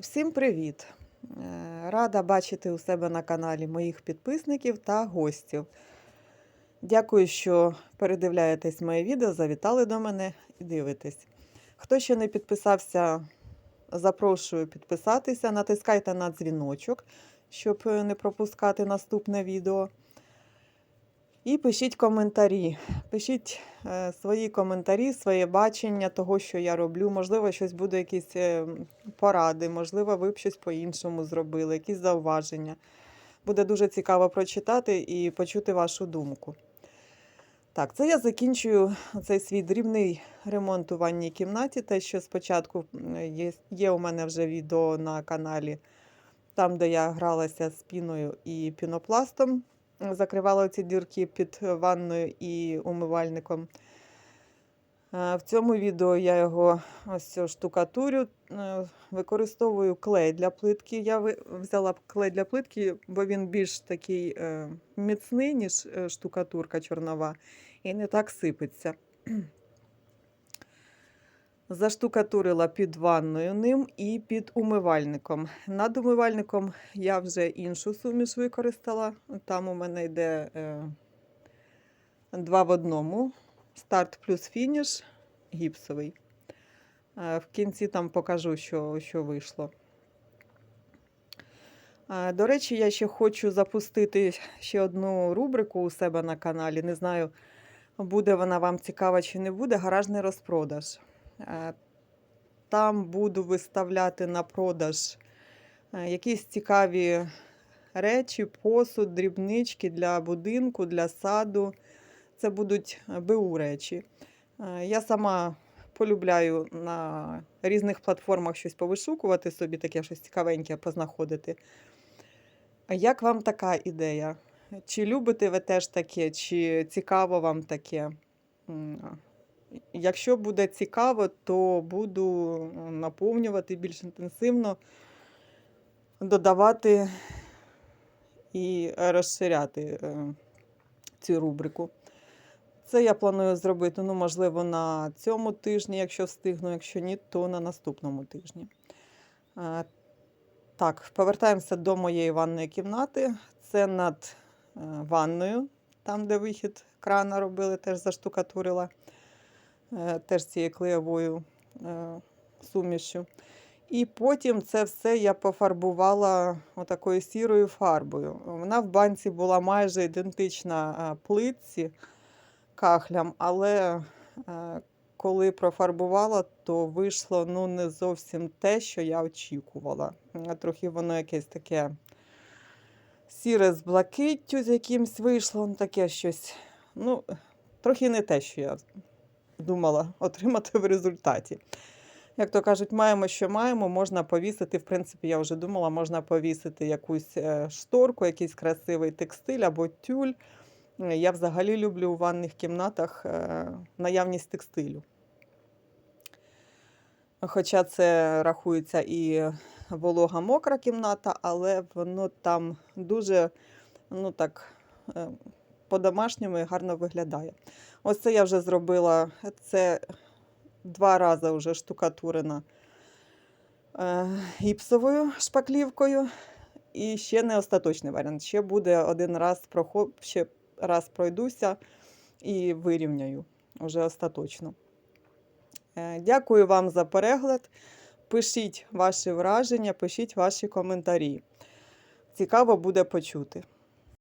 Всім привіт! Е, Рада бачити у себе на каналі моїх підписників та гостів. Дякую, що передивляєтесь моє відео, завітали до мене і дивитесь. Хто ще не підписався, запрошую підписатися, натискайте на дзвіночок, щоб не пропускати наступне відео. І пишіть коментарі. Пишіть е, свої коментарі, своє бачення того, що я роблю. Можливо, щось буде якісь е, поради, можливо, ви б щось по-іншому зробили, якісь зауваження. Буде дуже цікаво прочитати і почути вашу думку. Так, це я закінчую цей свій дрібний ремонт у ванній кімнаті. Те, що спочатку є, є у мене вже відео на каналі, там, де я гралася з піною і пінопластом, закривала ці дірки під ванною і умивальником. Е, В цьому відео я його ось штукатурю, е, використовую клей для плитки. Я взяла клей для плитки, бо він більш такий е, міцний, ніж штукатурка чорнова, і не так сипеться. Заштукатурила під ванною ним і під умивальником. Над умивальником я вже іншу суміш використала. Там у мене йде е, два в одному. Старт плюс фініш гіпсовий. Е, В кінці там покажу, що, що вийшло. Е, До речі, я ще хочу запустити ще одну рубрику у себе на каналі. Не знаю, буде вона вам цікава чи не буде. Гаражний розпродаж. Е, Там буду виставляти на продаж е, якісь цікаві речі, посуд, дрібнички для будинку, для саду. Це будуть е, БУ речі. Я сама полюбляю на різних платформах щось повишукувати собі, таке щось цікавеньке познаходити. Як вам така ідея? Чи любите ви теж таке, чи цікаво вам таке? Якщо буде цікаво, то буду наповнювати більш інтенсивно, додавати і розширяти е, цю рубрику. Це я планую зробити, ну, можливо, на цьому тижні, якщо встигну, якщо ні, то на наступному тижні. Е, Так, повертаємося до моєї ванної кімнати. Це над е, ванною, там, де вихід крана робили, теж заштукатурила, теж цією клеєвою е, сумішю. І потім це все я пофарбувала отакою сірою фарбою. Вона в банці була майже ідентична е, плитці кахлям, але е, коли профарбувала, то вийшло ну, не зовсім те, що я очікувала. Е, Трохи воно якесь таке сіре з блакиттю, з якимсь вийшло, ну, таке щось. Ну, трохи не те, що я думала отримати в результаті. Як то кажуть, маємо, що маємо, можна повісити. В принципі, я вже думала, можна повісити якусь е, шторку, якийсь красивий текстиль або тюль. Е, Я взагалі люблю у ванних кімнатах е, наявність текстилю. Хоча це рахується і волога мокра кімната, але воно там дуже ну так, по-домашньому і гарно виглядає. Ось це я вже зробила. Це два рази вже штукатурена е, гіпсовою шпаклівкою. І ще не остаточний варіант. Ще буде один раз прохо... ще раз пройдуся і вирівняю вже остаточно. Е, Дякую вам за перегляд. Пишіть ваші враження, пишіть ваші коментарі. Цікаво буде почути.